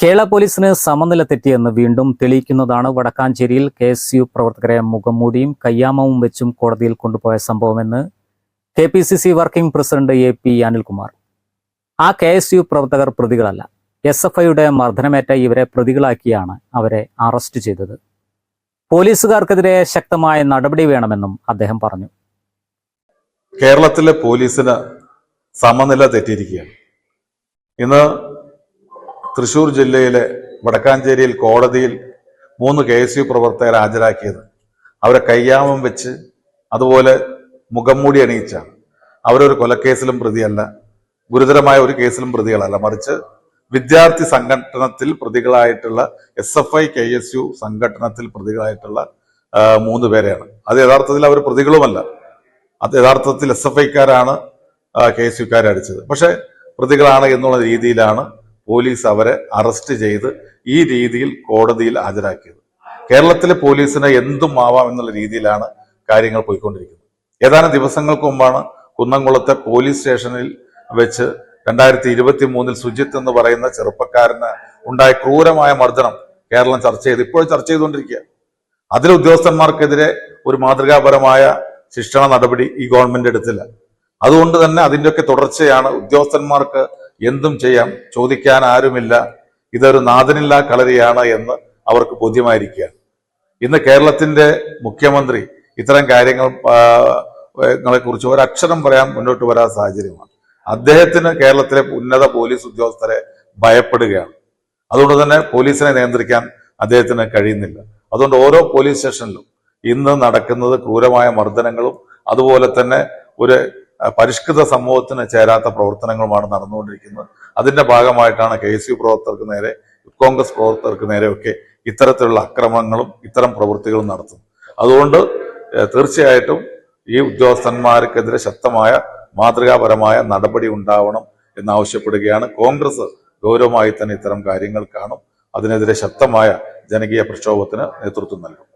കേരള പോലീസിന് സമനില തെറ്റിയെന്ന് വീണ്ടും തെളിയിക്കുന്നതാണ് വടക്കാഞ്ചേരിയിൽ കെ എസ് യു പ്രവർത്തകരെ മുഖം മൂടിയും കയ്യാമവും വെച്ചും കോടതിയിൽ കൊണ്ടുപോയ സംഭവമെന്ന് K P C C working president A P Anilkumar. ആ കെ എസ് യു പ്രവർത്തകർ പ്രതികളല്ല. എസ് എഫ് ഐയുടെ മർദ്ദനമേറ്റ ഇവരെ പ്രതികളാക്കിയാണ് അവരെ അറസ്റ്റ് ചെയ്തത്. പോലീസുകാർക്കെതിരെ ശക്തമായ നടപടി വേണമെന്നും അദ്ദേഹം പറഞ്ഞു. കേരളത്തിലെ പോലീസിന് സമനില തെറ്റിയിരിക്കുകയാണ്. ഇന്ന് തൃശൂർ ജില്ലയിലെ വടക്കാഞ്ചേരിയിൽ കോടതിയിൽ മൂന്ന് കെ എസ് യു പ്രവർത്തകരെ ഹാജരാക്കിയത്. അവരെ കയ്യാമം വെച്ച് അതുപോലെ മുഖം മുഖംമൂടി അണിയിച്ചാണ് അവരൊരു കൊലക്കേസിലും പ്രതിയല്ല ഗുരുതരമായ ഒരു കേസിലും പ്രതികളല്ല. മറിച്ച് വിദ്യാർത്ഥി സംഘടനത്തിൽ പ്രതികളായിട്ടുള്ള S F I K S U സംഘടനത്തിൽ പ്രതികളായിട്ടുള്ള മൂന്ന് പേരെയാണ്. അത് യഥാർത്ഥത്തിൽ അവർ പ്രതികളുമല്ല. അത് യഥാർത്ഥത്തിൽ എസ് എഫ് ഐക്കാരാണ് കെ എസ് യുക്കാരെ അടിച്ചത്. പക്ഷെ പ്രതികളാണ് എന്നുള്ള രീതിയിലാണ് പോലീസ് അവരെ അറസ്റ്റ് ചെയ്ത് ഈ രീതിയിൽ കോടതിയിൽ ഹാജരാക്കിയത്. കേരളത്തിലെ പോലീസിന് എന്തും ആവാം എന്നുള്ള രീതിയിലാണ് കാര്യങ്ങൾ പോയിക്കൊണ്ടിരിക്കുന്നത്. ഏതാനും ദിവസങ്ങൾക്ക് മുമ്പാണ് കുന്നംകുളത്തെ പോലീസ് സ്റ്റേഷനിൽ വെച്ച് രണ്ടായിരത്തി ഇരുപത്തി മൂന്നിൽ സുജിത്ത് എന്ന് പറയുന്ന ചെറുപ്പക്കാരന് ഉണ്ടായ ക്രൂരമായ മർദ്ദനം കേരളം ചർച്ച ചെയ്ത് ഇപ്പോഴും ചർച്ച ചെയ്തുകൊണ്ടിരിക്കുക അതിൽ ഉദ്യോഗസ്ഥന്മാർക്കെതിരെ ഒരു മാതൃകാപരമായ ശിക്ഷണ നടപടി ഈ ഗവൺമെന്റ് എടുത്തില്ല. അതുകൊണ്ട് തന്നെ അതിന്റെയൊക്കെ തുടർച്ചയാണ് ഉദ്യോഗസ്ഥന്മാർക്ക് എന്തും ചെയ്യാം ചോദിക്കാൻ ആരുമില്ല ഇതൊരു നാഥനില്ലാ കളരിയാണ് എന്ന് അവർക്ക് ബോധ്യമായിരിക്കുകയാണ്. ഇന്ന് കേരളത്തിന്റെ മുഖ്യമന്ത്രി ഇത്തരം കാര്യങ്ങൾ കുറിച്ച് ഒരക്ഷരം പറയാൻ മുന്നോട്ട് വരാൻ സാഹചര്യമാണ്. അദ്ദേഹത്തിന് കേരളത്തിലെ ഉന്നത പോലീസ് ഉദ്യോഗസ്ഥരെ ഭയപ്പെടുകയാണ്. അതുകൊണ്ട് തന്നെ പോലീസിനെ നിയന്ത്രിക്കാൻ അദ്ദേഹത്തിന് കഴിയുന്നില്ല. അതുകൊണ്ട് ഓരോ പോലീസ് സ്റ്റേഷനിലും ഇന്ന് നടക്കുന്നത് ക്രൂരമായ മർദ്ദനങ്ങളും അതുപോലെ തന്നെ ഒരു പരിഷ്കൃത സമൂഹത്തിന് ചേരാത്ത പ്രവർത്തനങ്ങളുമാണ് നടന്നുകൊണ്ടിരിക്കുന്നത്. അതിന്റെ ഭാഗമായിട്ടാണ് കെ എസ് യു പ്രവർത്തകർക്ക് നേരെ കോൺഗ്രസ് പ്രവർത്തകർക്ക് നേരെയൊക്കെ ഇത്തരത്തിലുള്ള അക്രമങ്ങളും ഇത്തരം പ്രവൃത്തികളും നടത്തും അതുകൊണ്ട് തീർച്ചയായിട്ടും ഈ ഉദ്യോഗസ്ഥന്മാർക്കെതിരെ ശക്തമായ മാതൃകാപരമായ നടപടി ഉണ്ടാവണം എന്നാവശ്യപ്പെടുകയാണ്. കോൺഗ്രസ് ഗൗരവമായി തന്നെ ഇത്തരം കാര്യങ്ങൾ കാണും. അതിനെതിരെ ശക്തമായ ജനകീയ പ്രക്ഷോഭത്തിന് നേതൃത്വം നൽകും.